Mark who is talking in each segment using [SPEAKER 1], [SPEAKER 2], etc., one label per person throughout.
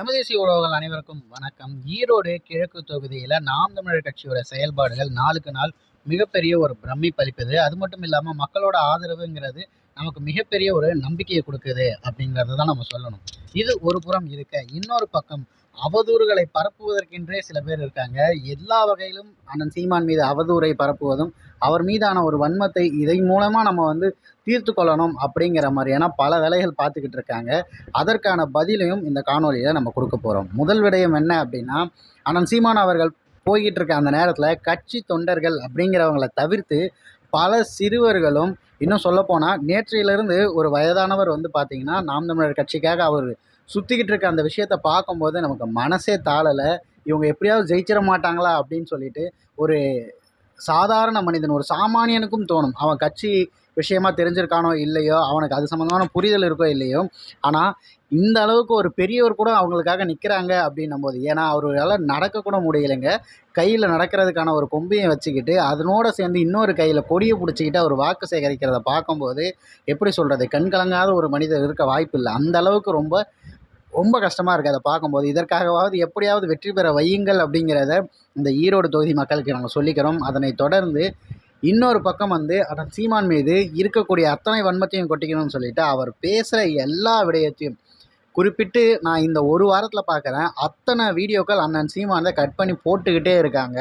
[SPEAKER 1] தமிழ்தேசிய உறவுகள் அனைவருக்கும் வணக்கம். ஈரோடு கிழக்கு தொகுதியில் நாம் தமிழர் கட்சியோட செயல்பாடுகள் நாளுக்கு நாள் மிகப்பெரிய ஒரு பிரமிப்பளிப்புது அது மட்டும் இல்லாமல் மக்களோட ஆதரவுங்கிறது நமக்கு மிகப்பெரிய ஒரு நம்பிக்கையை கொடுக்குது அப்படிங்கிறத தான் நம்ம சொல்லணும். இது ஒரு புறம் இருக்க இன்னொரு பக்கம் அவதூறுகளை பரப்புவதற்கென்றே சில பேர் இருக்காங்க. எல்லா வகையிலும் அண்ணன் சீமான் மீது அவதூறை பரப்புவதும் அவர் மீதான ஒரு வன்மத்தை இதை மூலமாக நம்ம வந்து தீர்த்து கொள்ளணும் அப்படிங்கிற மாதிரியான பல வேலைகள் பார்த்துக்கிட்டு இருக்காங்க. அதற்கான பதிலையும் இந்த காணொலியில் நம்ம கொடுக்க போகிறோம் முதல் விடயம் என்ன அப்படின்னா அண்ணன் சீமான் அவர்கள் போய்கிட்டு இருக்க அந்த நேரத்தில் கட்சி தொண்டர்கள் அப்படிங்கிறவங்கள தவிர்த்து பல சிறுவர்களும் இன்னும் சொல்லப்போனால் நேற்றையிலிருந்து ஒரு வயதானவர் வந்து பார்த்திங்கன்னா நாம் தமிழர் கட்சிக்காக அவர் சுற்றிக்கிட்டு இருக்க அந்த விஷயத்த பார்க்கும்போது நமக்கு மனசே தாளலை இவங்க எப்படியாவது ஜெயிச்சிட மாட்டாங்களா அப்படின்னு சொல்லிட்டு ஒரு சாதாரண மனிதன் ஒரு சாமானியனுக்கும் தோணும். அவன் கட்சி விஷயமா தெரிஞ்சிருக்கானோ இல்லையோ அவனுக்கு அது சம்மந்தமான புரிதல் இருக்கோ இல்லையோ ஆனால் இந்த அளவுக்கு ஒரு பெரியவர் கூட அவங்களுக்காக நிற்கிறாங்க அப்படின்னும் போது ஏன்னா அவரால் நடக்கக்கூட முடியலைங்க. கையில் நடக்கிறதுக்கான ஒரு கொம்பையும் வச்சுக்கிட்டு அதனோட சேர்ந்து இன்னொரு கையில் கொடியை பிடிச்சிக்கிட்டு அவர் வாக்கு சேகரிக்கிறத பார்க்கும்போது எப்படி சொல்கிறது கண் கலங்காத ஒரு மனிதர் இருக்க வாய்ப்பு இல்லை. அந்த அளவுக்கு ரொம்ப ரொம்ப கஷ்டமாக இருக்குது அதை பார்க்கும்போது இதற்காகவாவது எப்படியாவது வெற்றி பெற வையுங்கள் அப்படிங்கிறத இந்த ஈரோடு தொகுதி மக்களுக்கு நாங்கள் சொல்லிக்கிறோம். அதனை தொடர்ந்து இன்னொரு பக்கம் வந்து அதன் சீமான் மீது இருக்கக்கூடிய அத்தனை வன்மத்தையும் கொட்டிக்கணும்னு சொல்லிட்டு அவர் பேசுகிற எல்லா விடயத்தையும் குறிப்பிட்டு நான் இந்த ஒரு வாரத்தில் பார்க்குறேன் அத்தனை வீடியோக்கள் அண்ணன் சீமானை கட் பண்ணி போட்டுக்கிட்டே இருக்காங்க.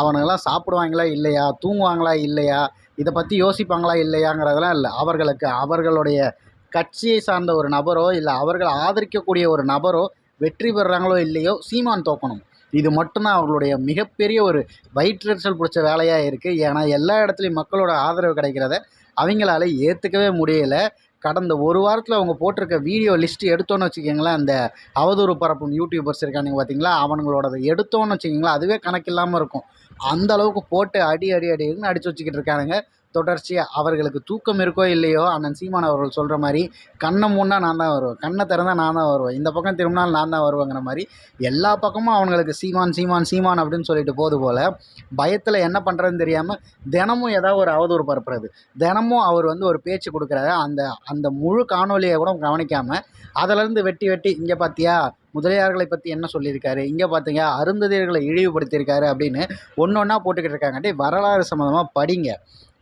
[SPEAKER 1] அவனுங்கெல்லாம் சாப்பிடுவாங்களா இல்லையா? தூங்குவாங்களா இல்லையா? இதை பற்றி யோசிப்பாங்களா இல்லையாங்கிறதெல்லாம் இல்லை. அவர்களுக்கு அவர்களுடைய கட்சியை சார்ந்த ஒரு நபரோ இல்லை அவர்கள் ஆதரிக்கக்கூடிய ஒரு நபரோ வெற்றி பெறுறாங்களோ இல்லையோ சீமான் தோக்கணும். இது மட்டும்தான் அவர்களுடைய மிகப்பெரிய ஒரு வயிற்றெரிச்சல் பிடிச்ச வேலையாக இருக்குது ஏன்னா எல்லா இடத்துலையும் மக்களோட ஆதரவு கிடைக்கிறத அவங்களால ஏற்றுக்கவே முடியலை. கடந்த ஒரு வாரத்தில் அவங்க போட்டிருக்க வீடியோ லிஸ்ட்டு எடுத்தோன்னு வச்சுக்கிங்களேன் அந்த அவதூறு பரப்பும் யூடியூபர்ஸ் இருக்கானுங்க பார்த்தீங்களா அவனுங்களோட எடுத்தோன்னு வச்சுக்கிங்களா அதுவே கணக்கில்லாமல் இருக்கும். அந்த அளவுக்கு போட்டு அடி அடி அடின்னு அடித்து வச்சுக்கிட்டு இருக்கானுங்க. தொடர்ச்சியாக அவர்களுக்கு தூக்கம் இருக்கோ இல்லையோ அண்ணன் சீமான் அவர்கள் சொல்கிற மாதிரி கண்ணை மூணா நான் தான் வருவேன். கண்ணை திறந்தால் நான் தான் வருவேன். இந்த பக்கம் திரும்பினால் நான் தான் வருவேங்கிற மாதிரி எல்லா பக்கமும் அவங்களுக்கு சீமான் சீமான் சீமான் அப்படின்னு சொல்லிட்டு போது போல் பயத்தில் என்ன பண்ணுறதுன்னு தெரியாமல் தினமும் ஏதாவது ஒரு அவதூறு பரப்புறது. தினமும் அவர் வந்து ஒரு பேச்சு கொடுக்குறாரு. அந்த அந்த முழு காணொலியை கூட கவனிக்காமல் அதிலேருந்து வெட்டி வெட்டி இங்கே பார்த்தியா முதலியார்களை பற்றி என்ன சொல்லியிருக்காரு? இங்கே பார்த்தீங்க அருந்ததியர்களை இழிவுபடுத்தியிருக்காரு அப்படின்னு ஒன்று ஒன்றா போட்டுக்கிட்டு இருக்காங்கட்டி வரலாறு சம்மந்தமாக படிங்க.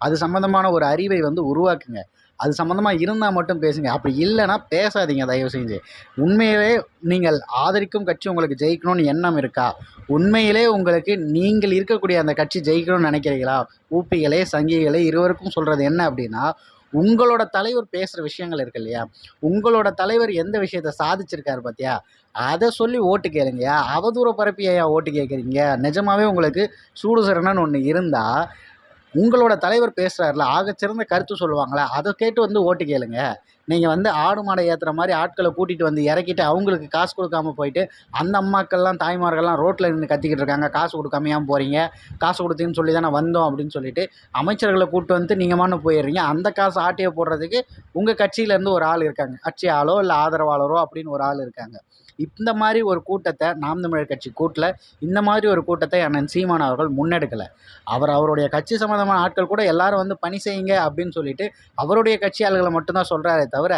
[SPEAKER 1] அது சம்மந்தமான ஒரு அறிவை வந்து உருவாக்குங்க. அது சம்மந்தமாக இருந்தால் மட்டும் பேசுங்க. அப்படி இல்லைன்னா பேசாதீங்க தயவு செஞ்சு. உண்மையிலே நீங்கள் ஆதரிக்கும் கட்சி உங்களுக்கு ஜெயிக்கணும்னு எண்ணம் இருக்கா? உண்மையிலே உங்களுக்கு நீங்கள் இருக்கக்கூடிய அந்த கட்சி ஜெயிக்கணும்னு நினைக்கிறீங்களா ஊப்பிகளே சங்கிகளே இருவருக்கும் சொல்கிறது என்ன அப்படின்னா உங்களோட தலைவர் பேசுகிற விஷயங்கள் இருக்கு இல்லையா? உங்களோட தலைவர் எந்த விஷயத்த சாதிச்சிருக்காரு பார்த்தியா அதை சொல்லி ஓட்டு கேளுங்கய்யா. அவதூற பரப்பியா ஓட்டு கேட்குறீங்க நிஜமாகவே உங்களுக்கு சூடு சரணன்னு ஒன்று இருந்தால் உங்களோட தலைவர் பேசுகிறாருல ஆகச்சிறந்த கருத்து சொல்லுவாங்களா அதை கேட்டு வந்து ஓட்டு கேளுங்க. நீங்கள் வந்து ஆடு மாடை ஏற்றுற மாதிரி ஆட்களை கூட்டிகிட்டு வந்து இறக்கிட்டு அவங்களுக்கு காசு கொடுக்காம போயிட்டு அந்த அம்மாக்கள்லாம் தாய்மார்கள்லாம் ரோட்டில் இருந்து கத்திக்கிட்டு இருக்காங்க காசு கொடுக்காமையாம் போகிறீங்க காசு கொடுத்தீங்கன்னு சொல்லி தானே வந்தோம் அப்படின்னு சொல்லிட்டு அமைச்சர்களை கூப்பிட்டு வந்து நீங்கள் மானு போயிடுறீங்க. அந்த காசு ஆட்டையை போடுறதுக்கு உங்கள் கட்சியிலேருந்து ஒரு ஆள் இருக்காங்க. கட்சி ஆளோ இல்லை ஆதரவாளரோ அப்படின்னு ஒரு ஆள் இருக்காங்க. இந்த மாதிரி ஒரு கூட்டத்தை நாம் தமிழர் கட்சி கூட்டில் இந்த மாதிரி ஒரு கூட்டத்தை அண்ணன் சீமான் அவர்கள் முன்னெடுக்கலை. அவர் அவருடைய கட்சி சம்மந்தமான ஆட்கள் கூட எல்லாரும் வந்து பணி செய்யுங்க அப்படின்னு சொல்லிட்டு அவருடைய கட்சி ஆளுகளை மட்டும்தான் சொல்கிறாரே தவிர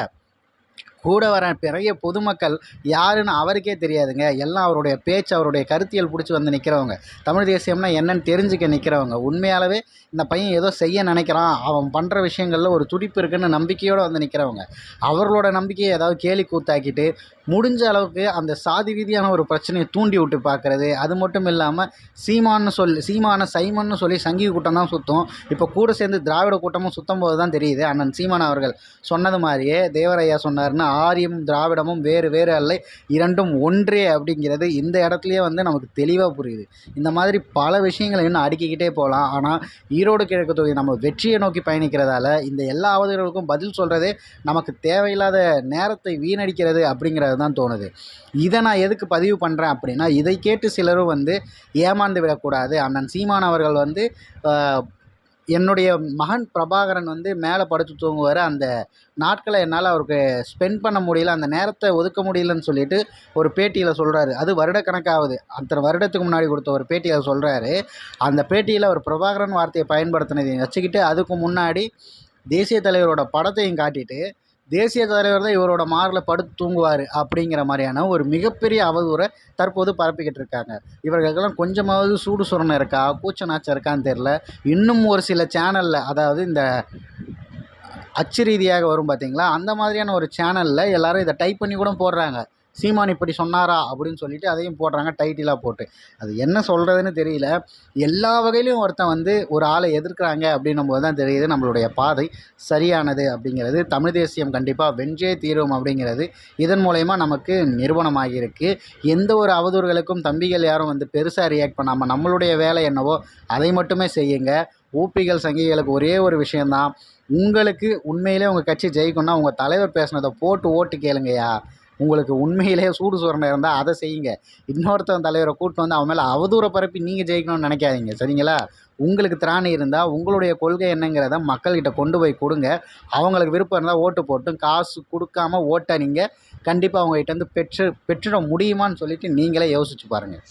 [SPEAKER 1] கூட வர பெரிய பொதுமக்கள் யாருன்னு அவருக்கே தெரியாதுங்க. எல்லாம் அவருடைய பேச்சு அவருடைய கருத்தியல் பிடிச்சி வந்து நிற்கிறவங்க தமிழ் தேசியம்னா என்னன்னு தெரிஞ்சுக்க நிற்கிறவங்க உண்மையாலவே இந்த பையன் ஏதோ செய்ய நினைக்கிறான். அவன் பண்ணுற விஷயங்களில் ஒரு துடிப்பு இருக்குன்னு நம்பிக்கையோடு வந்து நிற்கிறவங்க அவர்களோட நம்பிக்கையை ஏதாவது கேலி கூத்தாக்கிட்டு முடிஞ்ச அளவுக்கு அந்த சாதி ரீதியான ஒரு பிரச்சனையை தூண்டி விட்டு பார்க்குறது அது மட்டும் இல்லாமல் சீமான்னு சொல்லி சீமான சைமன்னு சொல்லி சங்கி கூட்டம் தான் சுற்றும் இப்போ கூட சேர்ந்து திராவிட கூட்டமும் சுத்தம் போது தான் தெரியுது. அண்ணன் சீமான் அவர்கள் சொன்னது மாதிரியே தேவரையா சொன்னார்னு ஆரியம் திராவிடமும் வேறு வேறு அல்ல. இரண்டும் ஒன்றே அப்படிங்கிறது இந்த இடத்துலையே வந்து நமக்கு தெளிவாக புரியுது. இந்த மாதிரி பல விஷயங்களை இன்னும் அடுக்கிக்கிட்டே போகலாம். ஆனால் ஈரோடு கிழக்கு தொகுதி நம்ம வெற்றியை நோக்கி பயணிக்கிறதால இந்த எல்லா அவதிகளுக்கும் பதில் சொல்கிறதே நமக்கு தேவையில்லாத நேரத்தை வீணடிக்கிறது அப்படிங்கிறது தான் தோணுது. இதை நான் எதுக்கு பதிவு பண்ணுறேன் அப்படின்னா இதை கேட்டு சிலரும் வந்து ஏமாந்து விடக்கூடாது. அண்ணன் சீமான் அவர்கள் வந்து என்னுடைய மகன் பிரபாகரன் வந்து மேலே படுத்து தூங்குவார். அந்த நாட்களை என்னால் அவருக்கு ஸ்பெண்ட் பண்ண முடியல. அந்த நேரத்தை ஒதுக்க முடியலன்னு சொல்லிட்டு ஒரு பேட்டியில் சொல்கிறாரு அது வருடக்கணக்காகுது அத்தனை வருடத்துக்கு முன்னாடி கொடுத்த ஒரு பேட்டியில் சொல்கிறாரு அந்த பேட்டியில் அவர் பிரபாகரன் வார்த்தையை பயன்படுத்தினதையும் வச்சுக்கிட்டு அதுக்கு முன்னாடி தேசிய தலைவரோட படத்தையும் காட்டிட்டு தேசிய தலைவர் தான் இவரோட மாரில் படுத்து தூங்குவார் அப்படிங்கிற மாதிரியான ஒரு மிகப்பெரிய அவதூறை தற்போது பரப்பிக்கிட்டு இருக்காங்க. இவர்களுக்கெல்லாம் கொஞ்சமாவது சூடு சுரணம் இருக்கா? கூச்ச நாச்சம் இருக்கான்னு தெரில இன்னும் ஒரு சில சேனலில் அதாவது இந்த அச்சு ரீதியாக வரும் பார்த்தீங்களா அந்த மாதிரியான ஒரு சேனலில் எல்லோரும் இதை டைப் பண்ணி கூட போடுறாங்க. சீமான் இப்படி சொன்னாரா அப்படின்னு சொல்லிட்டு அதையும் போடுறாங்க டைட்டிலாக போட்டு. அது என்ன சொல்கிறதுன்னு தெரியல. எல்லா வகையிலையும் ஒருத்தன் வந்து ஒரு ஆளை எதிர்க்கிறாங்க அப்படின்னும் போது தான் தெரியுது நம்மளுடைய பாதை சரியானது அப்படிங்கிறது. தமிழ் தேசியம் கண்டிப்பாக வென்றே தீரும் அப்படிங்கிறது. இதன் மூலயமா நமக்கு நிறுவனமாகியிருக்கு. எந்த ஒரு அவதூறுகளுக்கும் தம்பிகள் யாரும் வந்து பெருசாக ரியாக்ட் பண்ணாமல் நம்மளுடைய வேலை என்னவோ அதை மட்டுமே செய்யுங்க. ஊப்பிகள் சங்கிகளுக்கு ஒரே ஒரு விஷயந்தான் உங்களுக்கு உண்மையிலே உங்கள் கட்சி ஜெயிக்கணும்னா உங்கள் தலைவர் பேசுனதை போட்டு ஓட்டு கேளுங்கய்யா. உங்களுக்கு உண்மையிலேயே சூடு சுரணை இருந்தால் அதை செய்யுங்க. இன்னொருத்தன் தலைவரை கூட்டு வந்து அவன் மேலே அவதூற பரப்பி நீங்கள் ஜெயிக்கணும்னு நினைக்காதீங்க. சரிங்களா? உங்களுக்கு திராணி இருந்தால் உங்களுடைய கொள்கை என்னங்கிறத மக்கள்கிட்ட கொண்டு போய் கொடுங்க. அவங்களுக்கு விருப்பம் இருந்தால் ஓட்டு போட்டும் காசு கொடுக்காம ஓட்டை நீங்கள் கண்டிப்பாக அவங்ககிட்ட வந்து பெற்று பெற்றிட முடியுமான்னு சொல்லிட்டு நீங்களே யோசிச்சு பாருங்கள்